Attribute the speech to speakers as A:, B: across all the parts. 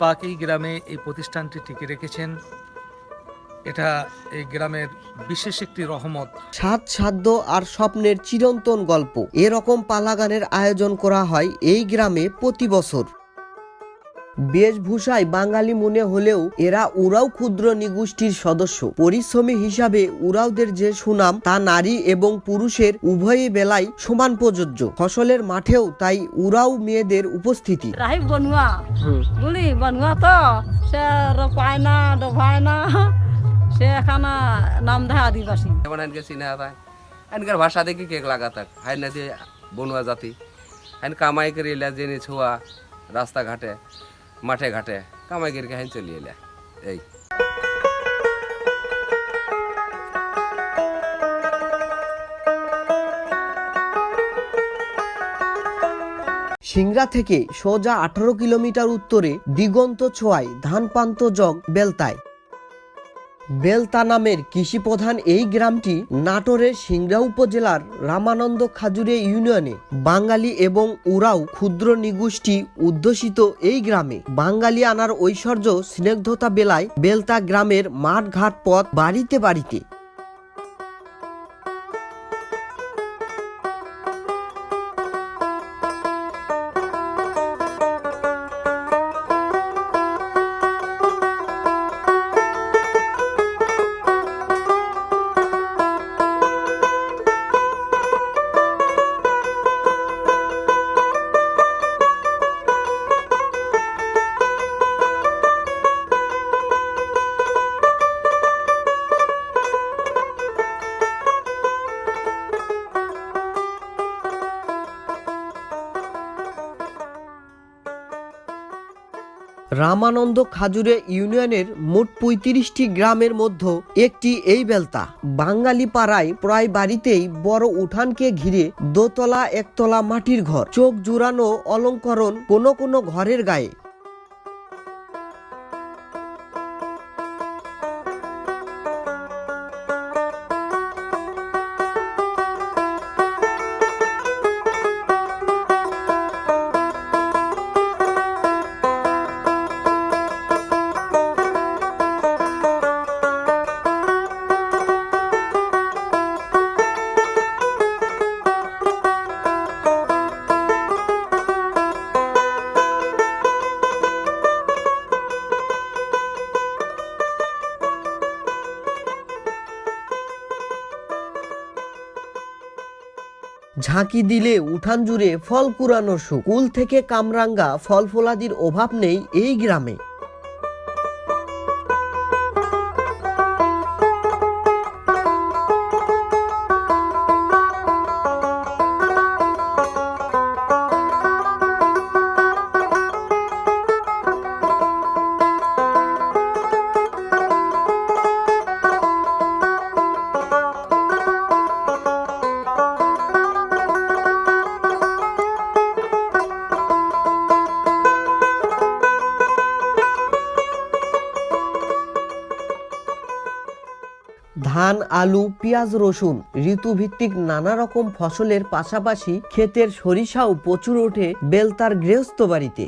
A: পাক এই গ্রামে এই প্রতিষ্ঠানটি টিকে রেখেছেন। এটা এই গ্রামের বিশেষ একটি রহমত।
B: সাত সাধ্য আর স্বপ্নের চিরন্তন গল্প। এরকম পালাগানের আয়োজন করা হয় এই গ্রামে প্রতি বছর। বেশভূষায় বাঙালি মনে হলেও এরা উরাও ক্ষুদ্র নিগোষ্ঠীর সদস্য। পরিশ্রমী হিসাবে উরাওদের যে সুনাম তা নারী এবং পুরুষের উভয় বেলায় সমান প্রযোজ্য। ফসলের মাঠেও তাই উরাও মেয়েদের উপস্থিতি।
C: রাহিব বনুয়া বুঝলি বনুয়া তো সে রপায় না ডোভায় না সে এখানে নাম দেয় আদিবাসী
D: যেমন চিনা ভাষা দেখি কেক লাগা থাক হাই না বনুয়া জাতি। হাইন কামাই করে এলা জেনে ছোয়া রাস্তাঘাটে। মাঠে ঘাটে কামাই করে হাইন চলে এলে। এই।
B: সিংড়া থেকে সোজা আঠারো কিলোমিটার উত্তরে দিগন্ত ছোঁয়ায় ধানপান্ত জগ বেলতায়। বেলতা নামের কৃষিপ্রধান এই গ্রামটি নাটোরের সিংড়া উপজেলার রামানন্দ খাজুরে ইউনিয়নে। বাঙালি এবং উরাও ক্ষুদ্র নিগোষ্ঠী উদ্ধসিত এই গ্রামে। বাঙালি আনার ঐশ্বর্য স্নেগ্ধতা বেলায় বেলতা গ্রামের মাঠ ঘাট পথ বাড়িতে বাড়িতে। রামানন্দ খাজুরে ইউনিয়নের মোট পঁয়ত্রিশটি গ্রামের মধ্য একটি এই বেলতা। বাঙালি পাড়ায় প্রায় বাড়িতেই বড় উঠানকে ঘিরে দোতলা, একতলা মাটির ঘর। চোখ জুড়ানো অলঙ্করণ কোনো কোনো ঘরের গায়ে। ঝাঁকি দিলে উঠান জুড়ে ফল কুড়ানো সুখ। কুল থেকে কামরাঙ্গা ফল ফলাদির অভাব নেই এই গ্রামে। ধান, আলু, পেঁয়াজ, রসুন, ঋতুভিত্তিক নানা রকম ফসলের পাশাপাশি ক্ষেতের সরিষাও প্রচুর ওঠে বেলতার গৃহস্থ বাড়িতে।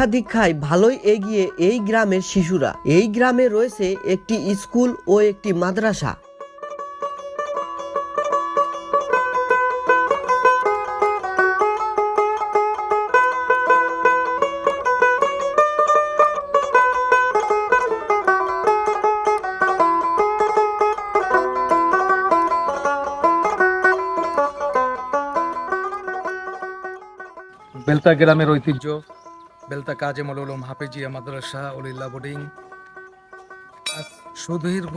B: শিক্ষা দীক্ষায় ভালোই এগিয়ে এই গ্রামের শিশুরা। এই গ্রামে রয়েছে একটি স্কুল ও একটি মাদ্রাসা।
A: বেলতা গ্রামের ঐতিহ্য। বেলতা কাজে মলুলম হাফেজিয়া মাদ্রাসা উলিল্লা বোর্ডিং। সুদীর্ঘ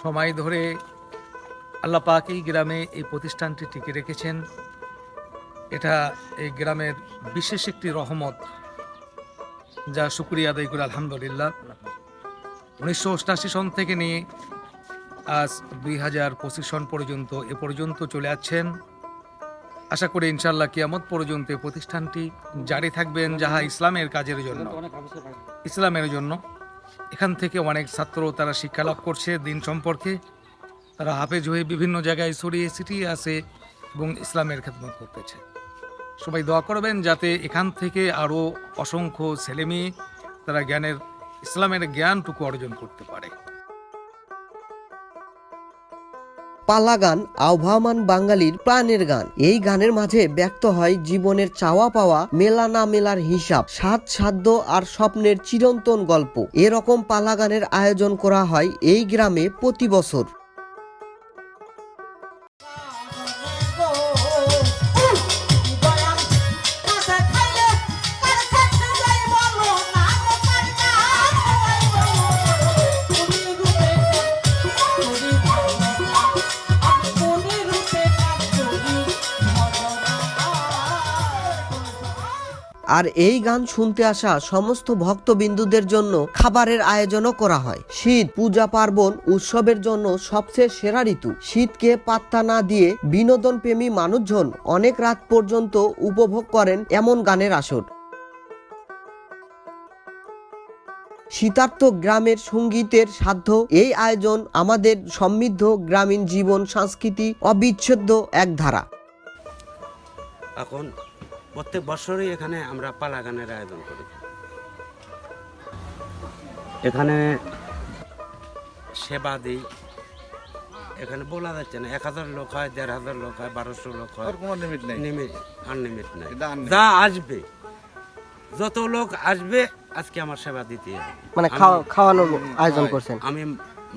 A: সময় ধরে আল্লাহ পাক এই গ্রামে এই প্রতিষ্ঠানটি টিকে রেখেছেন। এটা এই গ্রামের বিশেষ একটি রহমত, যা শুক্রিয়া আদায় করে, আলহামদুলিল্লাহ। উনিশশো অষ্টাশি সন থেকে নিয়ে আজ দুই হাজার পঁচিশ সন পর্যন্ত, এ পর্যন্ত চলে যাচ্ছেন আশা করি ইনশাল্লাহ কিয়ামত পর্যন্ত প্রতিষ্ঠানটি জারি থাকবেন যাহা ইসলামের কাজের জন্য। ইসলামের জন্য। এখান থেকে অনেক ছাত্র তারা শিক্ষা লাভ করছে দিন সম্পর্কে। তারা হাফেজ হয়ে বিভিন্ন জায়গায় ছড়িয়ে ছিটিয়ে আছে এবং ইসলামের খেদমত করতেছে। সবাই দোয়া করবেন যাতে এখান থেকে আরও অসংখ্য ছেলেমেয়ে তারা জ্ঞানের, ইসলামের জ্ঞানটুকু অর্জন করতে পারে।
B: পালা গান আহ্বান বাঙালির প্রাণের গান। এই গানের মাঝে ব্যক্ত হয় জীবনের চাওয়া পাওয়া মেলা না মেলার হিসাব সাত সাধ্য আর স্বপ্নের চিরন্তন গল্প। এরকম পালা গানের আয়োজন করা হয় এই গ্রামে প্রতি বছর। আর এই গান শুনতে আসা সমস্ত ভক্তবিন্দুদের জন্য খাবারের আয়োজনও করা হয়। শীত, পূজা পার্বণ উৎসবের জন্য সবচেয়ে সেরা ঋতু। শীতকে পাত্তা না দিয়ে বিনোদন প্রেমী মানুষজন অনেক রাত পর্যন্ত উপভোগ করেন এমন গানের আসর। শীতার্থ গ্রামের সঙ্গীতের সাধ্য। এই আয়োজন আমাদের সমৃদ্ধ গ্রামীণ জীবন, সংস্কৃতি অবিচ্ছেদ্য এক ধারা।
E: এখন প্রত্যেক বছরই এখানে আমরা পালা গানের আয়োজন করি। এখানে সেবা দিই। এখানে বলা যাচ্ছে না এক হাজার লোক হয় দেড় হাজার লোক হয় বারোশো লোক হয়।
F: কোনো লিমিট নেই।
E: লিমিট আনলিমিট নাই। যা আসবে যত লোক আসবে আজকে আমার সেবা দিতে হবে।
B: মানে খাওয়ানোর আয়োজন করছেন।
E: আমি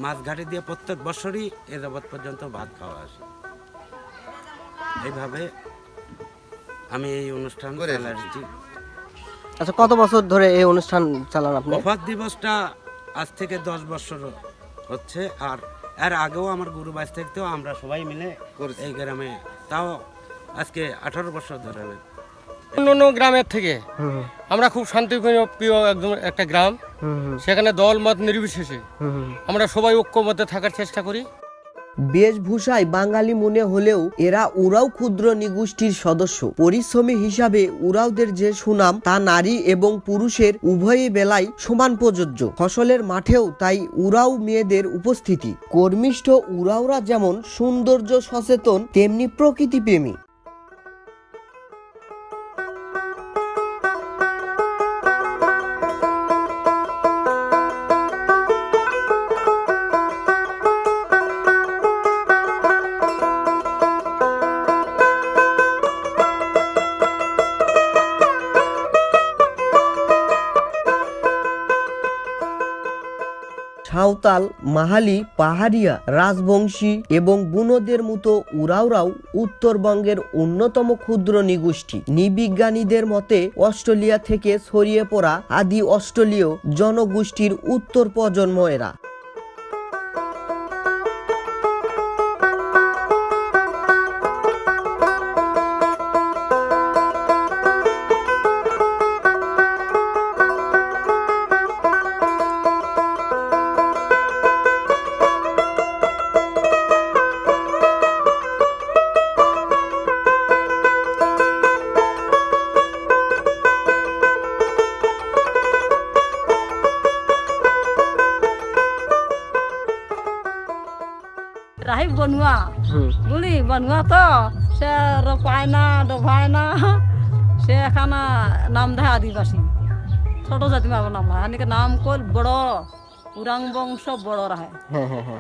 E: মাছ ঘাটে দিয়ে প্রত্যেক বছরই এ যাবৎ পর্যন্ত ভাত খাওয়া আসি। এইভাবে আমি এই অনুষ্ঠান
F: করে
E: আসছি
B: আচ্ছা কত বছর ধরে এই অনুষ্ঠান চালান আপনি?
E: অফার দিবসটা আজ থেকে দশ বছর হচ্ছে আর এর আগেও আমার গুরু বাইশ থেকেও আমরা সবাই মিলে
F: করেছি।
E: এই গ্রামে তাও আজকে আঠারো বছর ধরে।
G: অন্য অন্য গ্রামের থেকে আমরা খুব শান্তিপ্রিয় প্রিয় একদম একটা গ্রাম। সেখানে দল মত নির্বিশেষে আমরা সবাই ঐক্যমধ্যে থাকার চেষ্টা করি।
B: বেশভূষায় বাঙালি মনে হলেও এরা উরাও ক্ষুদ্র নিগোষ্ঠীর সদস্য। পরিশ্রমী হিসাবে উরাওদের যে সুনাম, তা নারী এবং পুরুষের উভয়ে বেলায় সমান প্রযোজ্য। ফসলের মাঠেও তাই উরাও মেয়েদের উপস্থিতি। কর্মিষ্ঠ উরাওরা যেমন সৌন্দর্য সচেতন, তেমনি প্রকৃতিপ্রেমী। সাঁওতাল মাহালি, পাহাড়িয়া, রাজবংশী এবং বুনদের মতো উরাওরাও উত্তরবঙ্গের অন্যতম ক্ষুদ্র নিগোষ্ঠী। নিবিজ্ঞানীদের মতে, অস্ট্রেলিয়া থেকে ছড়িয়ে পড়া আদি অস্ট্রেলীয় জনগোষ্ঠীর উত্তর প্রজন্ম এরা।
C: সে রপায় না ডোভায় না সে এখানে নাম দেয় আদিবাসী। ছোট জাতি মাব নাম হয়। এনেকে নাম কল বড় উরাং বংশ বড় রাহে।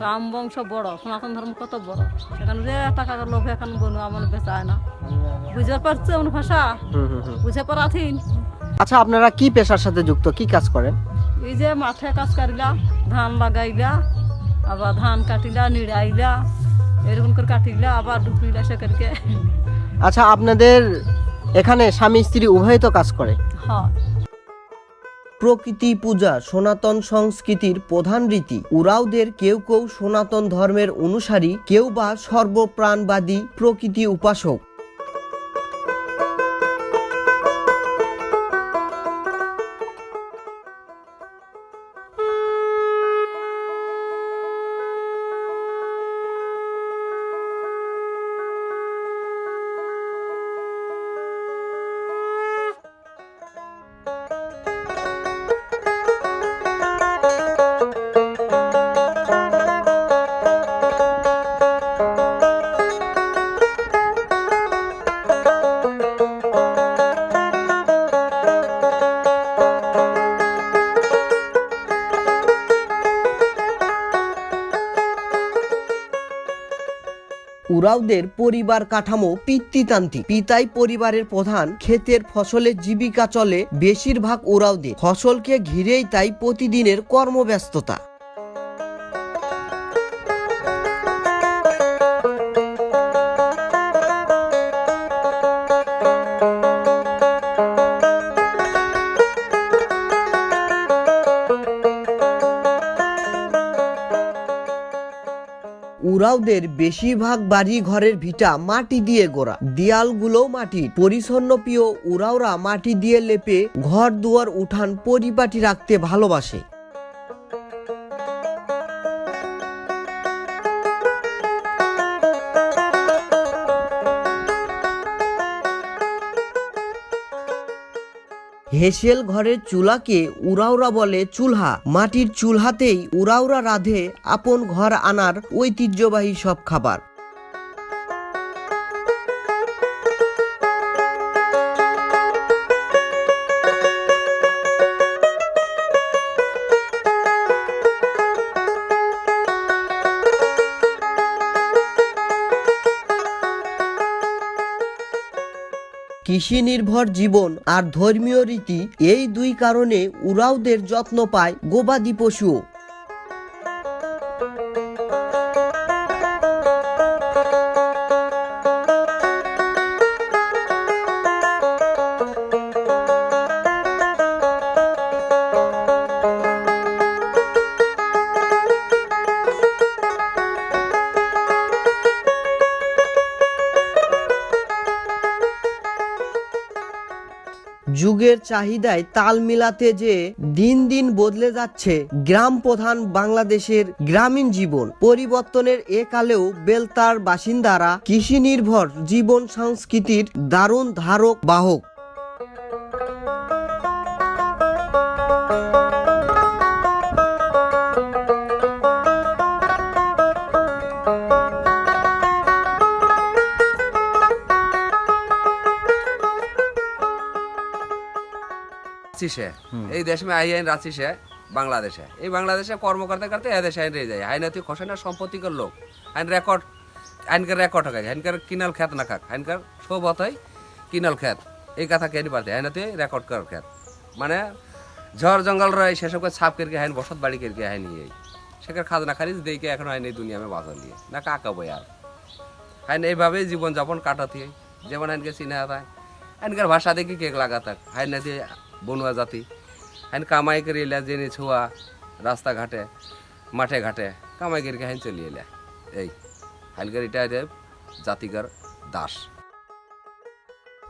C: রাম বংশ বড় সনাতন ধর্ম কত বড়। সেখানে যে টাকা লোক এখন বনুয়া মানে বেচায় না। বুঝতে পারছে ওন ভাষা? বুঝে পারাথিন?
B: আচ্ছা আপনারা কি পেশার সাথে যুক্ত? কি কাজ করেন?
C: এই যে মাঠে কাজ করিলা ধান লাগাইলা আবার ধান কাটিলা নিড়াইলা এরকম করে কাটিলা আবার ডুবিলা সে করকে
B: আচ্ছা আপনাদের এখানে স্বামী স্ত্রী উভয় তো কাজ করে?
C: হ্যাঁ।
B: প্রকৃতি পূজা সনাতন সংস্কৃতির প্রধান রীতি। উরাওদের কেউ কেউ সনাতন ধর্মের অনুসারী কেউ বা সর্বপ্রাণবাদী প্রকৃতি উপাসক। উরাওদের পরিবার কাঠামো পিতৃতান্ত্রিক। পিতাই পরিবারের প্রধান, ক্ষেতের ফসলের জীবিকা চলে বেশিরভাগ উরাওদের ফসলকে ঘিরেই তাই প্রতিদিনের কর্মব্যস্ততা। উরাওদের বেশিরভাগ বাড়ি ঘরের ভিটা মাটি দিয়ে গোড়া। দেয়ালগুলো মাটি পরিচ্ছন্ন প্রিয় উরাওরা মাটি দিয়ে লেপে ঘর দুয়ার উঠান পরিপাটি রাখতে ভালোবাসে। হেসেল ঘরের চুলাকে উরাউরা বলে চুলহা। মাটির চুলহাতেই উরাউরা রাধে আপন ঘর আনার ঐতিহ্যবাহী সব খাবার। কৃষি নির্ভর জীবন আর ধর্মীয় রীতি এই দুই কারণে উরাওদের যত্ন পায় গোবাদি পশুও যুগের চাহিদায় তাল মিলাতে যে দিন দিন বদলে যাচ্ছে গ্রাম প্রধান বাংলাদেশের গ্রামীণ জীবন, পরিবর্তনের এ কালেও বেলতার বাসিন্দারা কৃষি নির্ভর জীবন সংস্কৃতির দারুণ ধারক, বাহক।
D: রাচিসে এই দেশ মে আই আইন রাচিসে বাংলাদেশে। এই বাংলাদেশে কর্ম করতে করতে এদেশ আইন রে যায়। আইন অতি খসে না সম্পত্তিকর লোক। আইন রেকর্ড আইনকার রেকর্ড হয়ে আইনকার কিনাল খ্যাত না খাক। আইনকার সব হতই কিনাল খ্যাত। এই কথা কেন পারতে? আইন অতি রেকর্ড কর খ্যাত। মানে ঝড় জঙ্গল রয় সেসবকে ছাপ কেরকে হাইন বসত বাড়ি কেরকে হাইনি এই সেখানে খাজনা খারিজ দেখে এখন হয়নি দুনিয়া মে বাঁচন দিয়ে। না কাকা বই আর? হাইন এইভাবেই জীবনযাপন কাটাতে যেমন আইনকে চিনা হাতায়। আইনকার ভাষা দেখি কেক লাগাতাক। হাইন দিয়ে বনুয়া জাতি। হ্যাঁ কামাই করে এলা জেনে ছোয়া রাস্তাঘাটে মাঠে ঘাটে, কামাই করে হ্যাঁ চলে এলা এই হালকার এটা জাতিকার দাস।